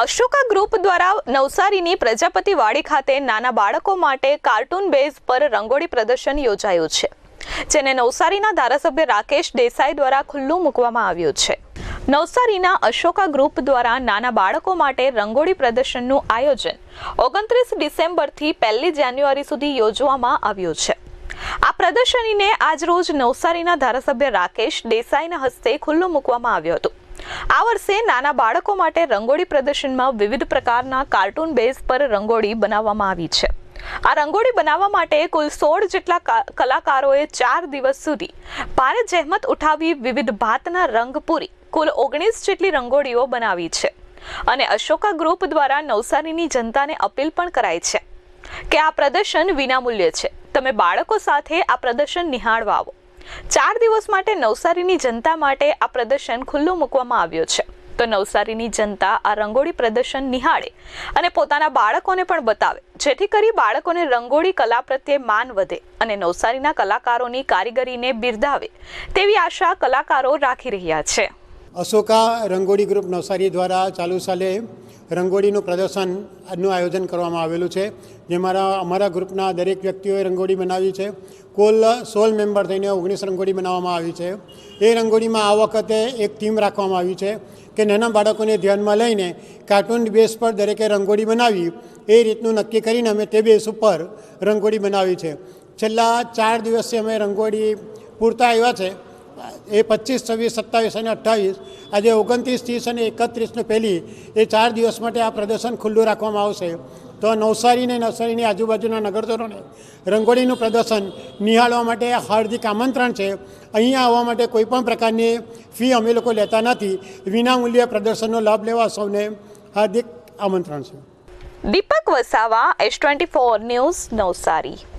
Ashoka group દ્વારા નવસારીની પ્રજાપતિ વાડી ખાતે નાના બાળકો માટે કાર્ટૂન બેઝ પર રંગોળી પ્રદર્શન યોજાયું છે, જેને નવસારીના ધારાસભ્ય રાકેશ દેસાઈ દ્વારા ખુલ્લું મૂકવામાં આવ્યું છે. નવસારીના અશોકા ગ્રુપ દ્વારા નાના બાળકો માટે રંગોળી પ્રદર્શનનું આયોજન ઓગણત્રીસ ડિસેમ્બરથી પહેલી જાન્યુઆરી સુધી યોજવામાં આવ્યું છે. આ પ્રદર્શનીને આજરોજ નવસારીના ધારાસભ્ય રાકેશ દેસાઈના હસ્તે ખુલ્લું મૂકવામાં આવ્યું હતું. આ વર્ષે નાના બાળકો માટે રંગોળી પ્રદર્શનમાં વિવિધ પ્રકારના કાર્ટૂન બેઝ પર રંગોળી બનાવવામાં આવી છે. આ રંગોળી બનાવવા માટે કુલ સોળ જેટલા કલાકારોએ ચાર દિવસ સુધી ભારે જહેમત ઉઠાવી વિવિધ ભાતના રંગ પૂરી કુલ ઓગણીસ જેટલી રંગોળીઓ બનાવી છે. અને અશોકા ગ્રુપ દ્વારા નવસારીની જનતાને અપીલ પણ કરાઈ છે કે આ પ્રદર્શન વિનામૂલ્ય છે. તમે બાળકો સાથે આ પ્રદર્શન નિહાળવા આવો. ચાર દિવસ માટે નવસારીની જનતા માટે આ પ્રદર્શન ખુલ્લું મૂકવામાં આવ્યું છે. તો નવસારીની જનતા આ રંગોળી પ્રદર્શન નિહાળે અને પોતાના બાળકોને પણ બતાવે, જેથી કરી બાળકોને રંગોળી કલા પ્રત્યે માન વધે અને નવસારીના કલાકારોની કારીગરીને બિરદાવે તેવી આશા કલાકારો રાખી રહ્યા છે. અશોકા રંગોળી ગ્રુપ નવસારી દ્વારા ચાલુ સાલે રંગોળીનું પ્રદર્શનનું આયોજન કરવામાં આવેલું છે જેમાં અમારા ગ્રુપના દરેક વ્યક્તિઓએ રંગોળી બનાવી છે. કુલ સોળ મેમ્બર થઈને ઓગણીસ રંગોળી બનાવવામાં આવી છે. એ રંગોળીમાં આ વખતે એક ટીમ રાખવામાં આવી છે કે નાના બાળકોને ધ્યાનમાં લઈને કાર્ટૂન બેઝ પર દરેકે રંગોળી બનાવી, એ રીતનું નક્કી કરીને અમે તે બેઝ ઉપર રંગોળી બનાવી છે. છેલ્લા ચાર દિવસથી અમે રંગોળી પૂરતા આવ્યા છે. એ પચીસ, છવ્વીસ, સત્તાવીસ અને અઠ્ઠાવીસ, આજે ઓગણત્રીસ, ત્રીસ અને એકત્રીસને પહેલી, એ ચાર દિવસ માટે આ પ્રદર્શન ખુલ્લું રાખવામાં આવશે. તો નવસારી અને નવસારીની આજુબાજુના નગરજનોને રંગોળીનું પ્રદર્શન નિહાળવા માટે હાર્દિક આમંત્રણ છે. અહીંયા આવવા માટે કોઈપણ પ્રકારની ફી અમે લોકો લેતા નથી. વિનામૂલ્યે પ્રદર્શનનો લાભ લેવા સૌને હાર્દિક આમંત્રણ છે. Deepak Vasava, S twenty four news, Navsari.